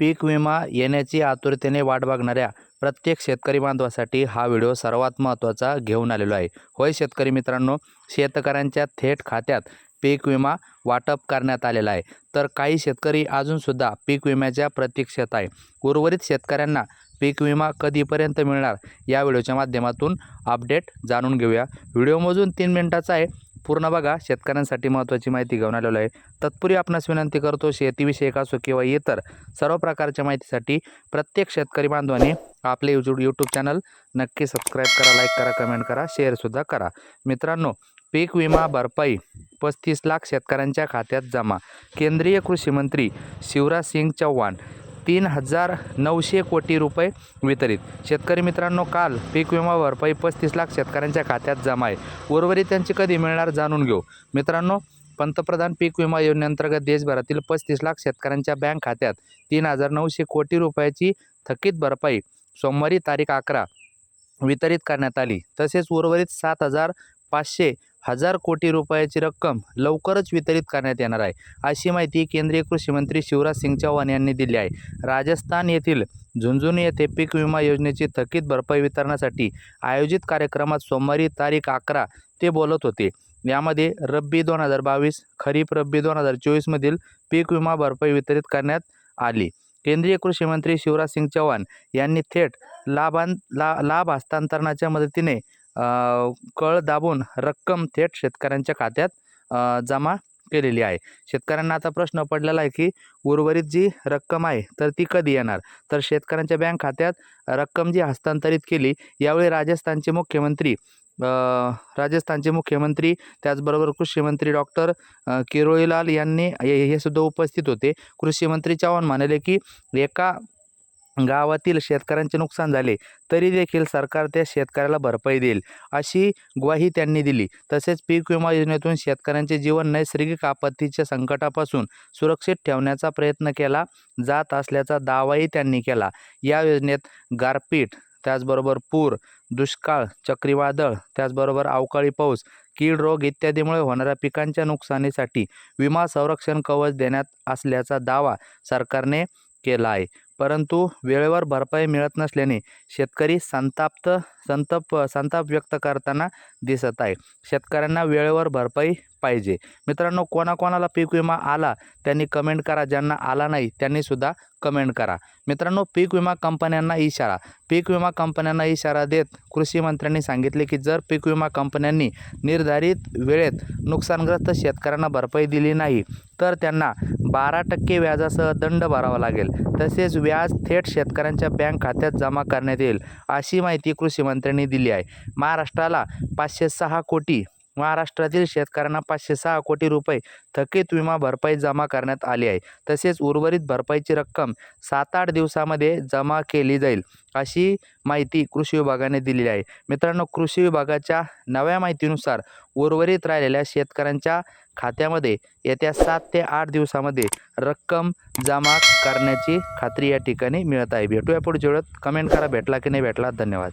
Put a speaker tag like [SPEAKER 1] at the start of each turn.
[SPEAKER 1] पीक विमा येण्याची आतुरतेने वाट बघणाऱ्या प्रत्येक शेतकरी बांधवासाठी हा व्हिडिओ सर्वात महत्त्वाचा घेऊन आलेलो आहे. होय शेतकरी मित्रांनो शेतकऱ्यांच्या थेट खात्यात पीक विमा वाटप करण्यात आलेला आहे. तर काही शेतकरी अजूनसुद्धा पीक विम्याच्या प्रतीक्षेत आहे. उर्वरित शेतकऱ्यांना पीक विमा कधीपर्यंत मिळणार या व्हिडिओच्या माध्यमातून अपडेट जाणून घेऊया. व्हिडिओ मोजून तीन मिनिटाचा आहे. पूर्ण बघा शेतकऱ्यांसाठी महत्त्वाची माहिती घेऊन आलेलो आहे. तत्पूर्वी आपणास विनंती करतो शेतीविषयक असो किंवा इतर सर्व प्रकारच्या माहितीसाठी प्रत्येक शेतकरी बांधवाने आपले यूट्यूब यूट्यूब चॅनल नक्की सबस्क्राईब करा लाईक करा कमेंट करा शेअरसुद्धा करा. मित्रांनो पीक विमा भरपाई पस्तीस लाख शेतकऱ्यांच्या खात्यात जमा. केंद्रीय कृषी मंत्री शिवराज सिंग चौहान तीन हजार नऊशे कोटी रुपये वितरित. शेतकरी मित्रांनो काल पीक विमा भरपाई पस्तीस लाख शेतकऱ्यांच्या खात्यात जमा आहे. उर्वरित त्यांची कधी मिळणार जाणून घेऊ. मित्रांनो पंतप्रधान पीक विमा योजनेअंतर्गत देशभरातील पस्तीस लाख शेतकऱ्यांच्या बँक खात्यात तीन हजार नऊशे कोटी रुपयाची थकीत भरपाई सोमवारी तारीख अकरा वितरित करण्यात आली. तसेच उर्वरित सात हजार पाचशे हजार कोटी रुपयाची रक्कम लवकरच वितरित करण्यात येणार आहे. अशी माहिती केंद्रीय कृषी मंत्री शिवराज सिंग चौहान यांनी दिली आहे. राजस्थान येथील झुंझुनू येथे पीक विमा योजनेची थकीत भरपाई वितरणासाठी आयोजित कार्यक्रमात सोमवारी तारीख अकरा ते बोलत होते. यामध्ये रब्बी दोन हजार बावीस खरीप रब्बी दोन हजार चोवीसमधील पीक विमा भरपाई वितरित करण्यात आली. केंद्रीय कृषी मंत्री शिवराज सिंग चौहान यांनी थेट लाभां ला लाभ हस्तांतरणाच्या मदतीने कळ दाबून रक्कम थेट शेतकऱ्यांच्या खात्यात जमा केलेली आहे. शेतकऱ्यांना आता प्रश्न पडलेला आहे की उर्वरित जी रक्कम आहे तर ती कधी येणार? तर शेतकऱ्यांच्या बँक खात्यात रक्कम जी हस्तांतरित केली यावेळी राजस्थानचे मुख्यमंत्री राजस्थानचे मुख्यमंत्री त्याचबरोबर कृषी मंत्री डॉक्टर किरोळीलाल यांनी हे हे सुद्धा उपस्थित होते. कृषी मंत्री चव्हाण म्हणाले की एका गावातील शेतकऱ्यांचे नुकसान झाले तरी देखील सरकार त्या शेतकऱ्याला भरपाई देईल अशी ग्वाही त्यांनी दिली. तसेच पीक विमा योजनेतून शेतकऱ्यांचे जीवन नैसर्गिक आपत्तीच्या संकटापासून सुरक्षित ठेवण्याचा प्रयत्न केला जात असल्याचा दावाही त्यांनी केला. या योजनेत गारपीट त्याचबरोबर पूर दुष्काळ चक्रीवादळ त्याचबरोबर अवकाळी पाऊस कीड रोग इत्यादीमुळे होणाऱ्या पिकांच्या नुकसानीसाठी विमा संरक्षण कवच देण्यात असल्याचा दावा सरकारने केला आहे. परंतु वेळेवर भरपाई मिळत नसल्याने शेतकरी संताप्त संताप संताप व्यक्त करताना दिसत आहे. शेतकऱ्यांना वेळेवर भरपाई पाहिजे. मित्रांनो कोणाकोणाला पीक विमा आला त्यांनी कमेंट करा. ज्यांना आला नाही त्यांनी सुद्धा कमेंट करा. मित्रांनो पीक विमा कंपन्यांना इशारा. पीक विमा कंपन्यांना इशारा देत कृषी मंत्र्यांनी सांगितले की जर पीक विमा कंपन्यांनी निर्धारित वेळेत नुकसानग्रस्त शेतकऱ्यांना भरपाई दिली नाही तर त्यांना बारा टक्के व्याजासह दंड भरावा लागेल. तसेच व्याज थेट शेतकऱ्यांच्या बँक खात्यात जमा करण्यात येईल अशी माहिती कृषी मंत्र्यांनी दिली आहे. महाराष्ट्राला पाचशे सहा कोटी महाराष्ट्रातील शेतकऱ्यांना पाचशे सहा कोटी रुपये थकीत विमा भरपाई जमा करण्यात आली आहे. तसेच उर्वरित भरपाईची रक्कम सात आठ दिवसामध्ये जमा केली जाईल अशी माहिती कृषी विभागाने दिलेली आहे. मित्रांनो कृषी विभागाच्या नव्या माहितीनुसार उर्वरित राहिलेल्या शेतकऱ्यांच्या खात्यामध्ये येत्या सात ते आठ दिवसामध्ये रक्कम जमा करण्याची खात्री या ठिकाणी मिळत आहे. भेटूया पुढच्या वेळेत. कमेंट करा भेटला की नाही भेटला. धन्यवाद.